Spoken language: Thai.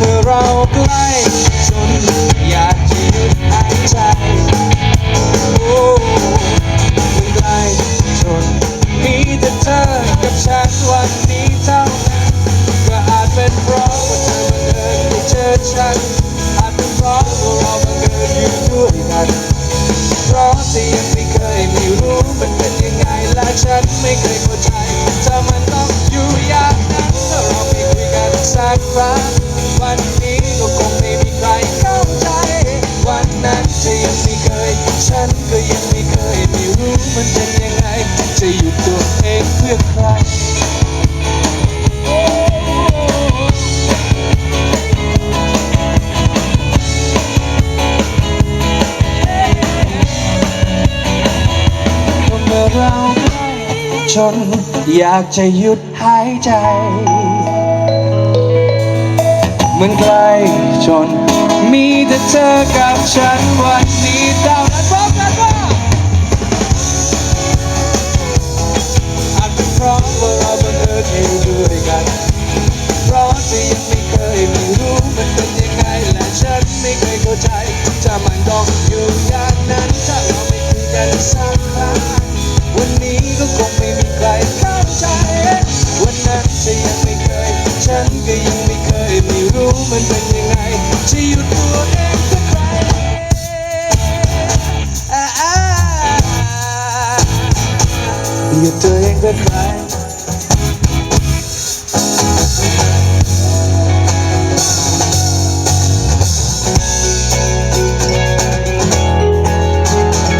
เมื่อเราใกล้จนอยากจะหยุดหายใจโอ้มันใกล้จนมีแต่เธอกับฉันวันนี้เท่านั้นก็อาจเป็นเพราะว่าเธอบังเอิญได้เจอฉันอาจเป็นเพราะว่าเราบังเอิญอยู่ด้วยกันเพราะที่ยังไม่เคยไม่รู้มันเป็นยังไงและฉันไม่เคยเข้าใจถ้ามันต้องอยู่อย่างนั้นถ้าเราไม่คุยกันสักครั้ง จะหยุดตัวเองเพื่อใครเมื่อเราจนอยากจะหยุดหายใจเหมือนใกล้จนมีแต่เธอกับฉันวันนี้เท่านั้อม ก็คงไม่มีใครเข้าใจ วันนั้นจะยังไม่เคย ฉันก็ยังไม่เคย ไม่รู้มันเป็นยังไงจะหยุดตัวเองเพื่อใครอ่าอ่าหยุดตัวเองเพื่อใคร